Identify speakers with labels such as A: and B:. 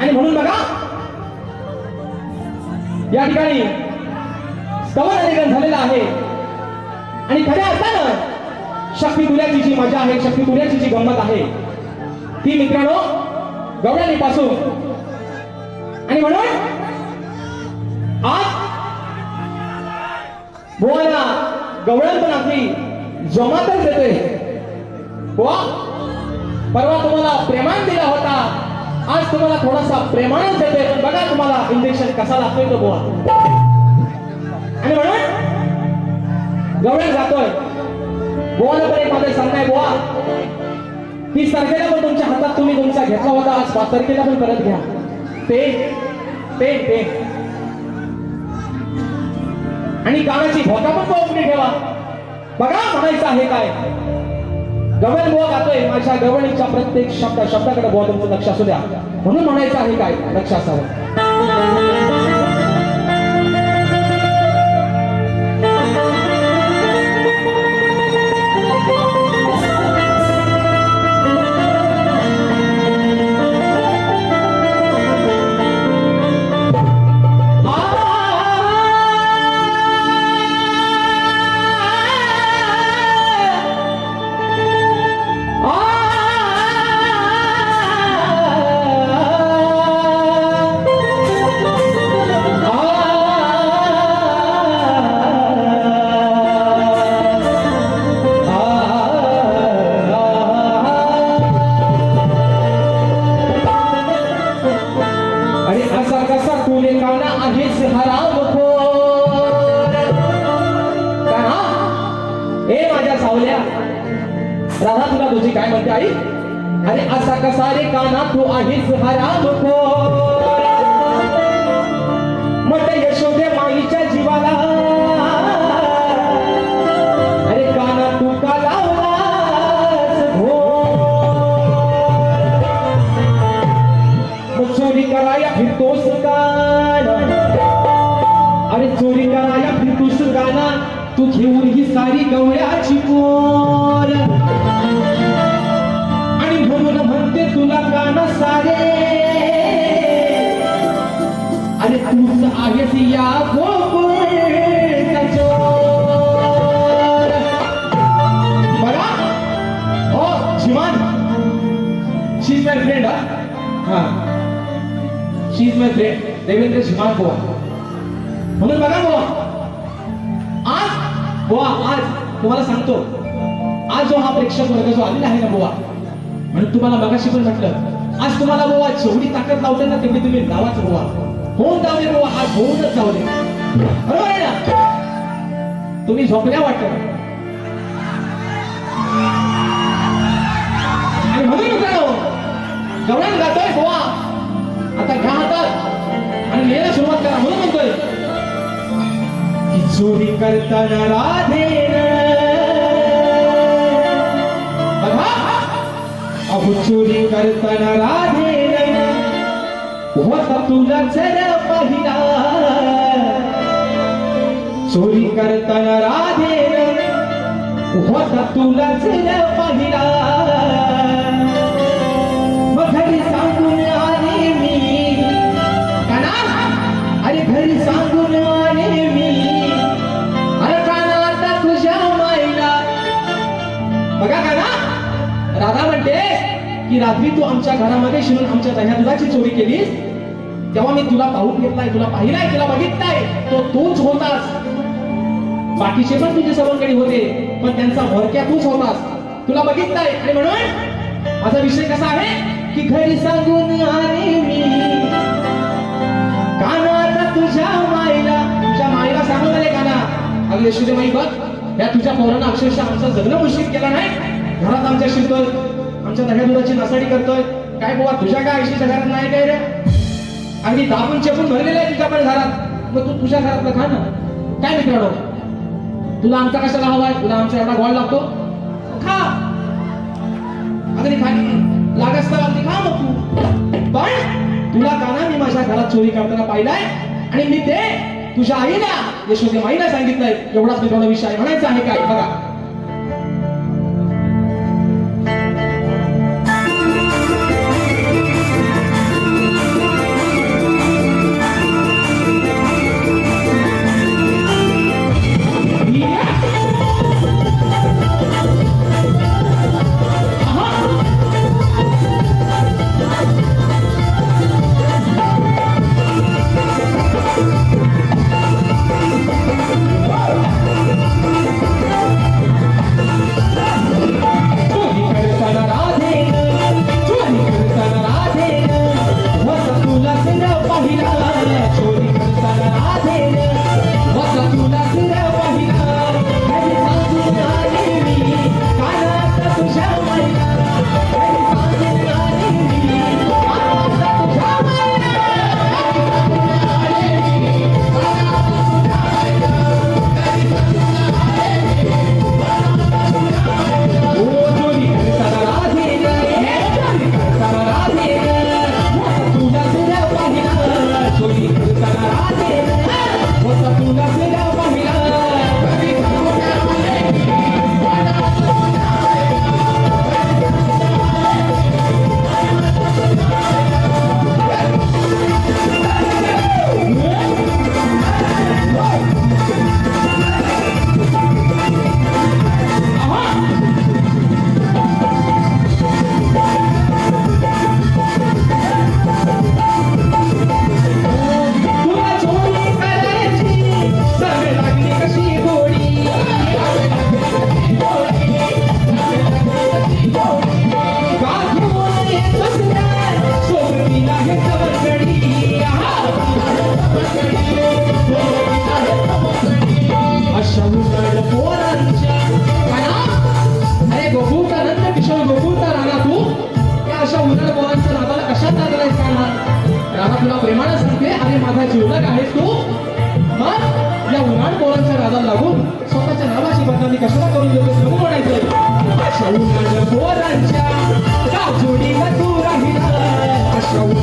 A: आणि म्हणून बघा या ठिकाणी स्तवन अधिकरण झालेलं आहे. आणि खऱ्या अर्थानं शक्ती तुल्याची जी मजा आहे शक्ती तुल्याची जी गंमत आहे ती मित्रांनो गवळणी पासून आणि म्हणून आज बुवाला आपली जमातच देते बुवा परवा तुम्हाला प्रेमान दिला होता. आज तुम्हाला थोडासा प्रेमानच देतोय पण बघा तुम्हाला इंजेक्शन कसा लागतोय तो बुवा. आणि म्हणून गवळण जातोय. बोवाला पण एक माझं सांगताय बोवा बुवा. तीस तारखेला पण तुमच्या हातात तुम्ही तुमचा घेतला होता आज पाच तारखेला पण परत घ्या. पेन पेन पेन आणि कानाची भोका पण पोहोचली ठेवा. बघा म्हणायचं आहे काय. गवळ बुवा गातोय माझ्या गवळीच्या प्रत्येक शब्द शब्दाकडे बुवा लक्ष असू द्या. म्हणून म्हणायचं आहे काय? लक्ष असावं. तुले काना आहेस हराम खोर. काना ए माझ्या सावल्या. राधा तुला तुझी काय म्हणते आई? अरे असा कसा रे काना तू आहेस हराम खोर. घेऊन ही सारी गवळ्याची पोर. आणि म्हणून म्हणते तुला काना सारे. अरे तूच आहेस या बघा. हो Shivan she is my friend हा. She is my friend Devendra Shivan बुवा. म्हणून बघा बुवा. बुवा आज तुम्हाला सांगतो आज जो हा प्रेक्षक वर्ग जो आलेला आहे ना बुवा म्हणून तुम्हाला मगाशी पण म्हटलं आज तुम्हाला बुवा जेवढी ताकद लावते ना तेवढी तुम्ही लावाच बुवा. होऊन जाऊ दे बुवा आज होऊनच जाऊ दे. बरोबर आहे ना? तुम्ही झोपल्या वाटत. आणि म्हणून चोरी करताना राधे अहो चोरी करताना राधे होता तुला जर पहिला। चोरी करताना राधे होता तुला जर पहिला। मग घरी सांगून आले मी। काना अरे घरी सांगून आले मी। की रात्री तू आमच्या घरामध्ये शिरून आमच्या दह्या दुधाची चोरी केलीस? तेव्हा मी तुला पाहून घेतलाय तुला पाहिलाय तुला बघितलाय. तो तूच होतास. बाकीचे पण तुझे सर्वांकडे होते पण त्यांचा भरक्या तूच होतास. तुला बघितलाय. आणि म्हणून माझा विषय कसा आहे? की घरी सांगून आले मी. काना तुझ्या माईला तुझ्या माईला सांगून आले काना. अगदी यशोदे माई बघ या तुझ्या पोरानं अक्षरशः आमचं जगणं मुश्किल केलं नाही? घरात आमच्या शिरतोय आमच्या दह्या नसाडी नासाडी करतोय. काय बाबा तुझ्या काय आयुष्याच्या घरात नाही काय रे? अगदी दाबून चेपून भरलेलं आहे तुझ्या पण घरात. मग तू तुझ्या घरातलं खा ना. काय मित्रांनो तुला आमचा कशाला हवाय? तुला आमचा एवढा गोळ लागतो? खा. अगदी खाली लागत अगदी खा मग तू. पण तुला का ना मी माझ्या घरात चोरी करताना पाहिलाय? आणि मी ते तुझ्या आईला यशोदे माईला सांगितलंय. एवढाच मित्रांनो विषय आहे. आहे काय? बघा. अरे आहेस तू. मग या उन्हाळ पोरांच्या राधा लागून स्वतःच्या नावाची बदनामी कशाला करून देतोस नको म्हणायचं अशा उन्हाळ पोरांच्या राजुडीला तू राहिला.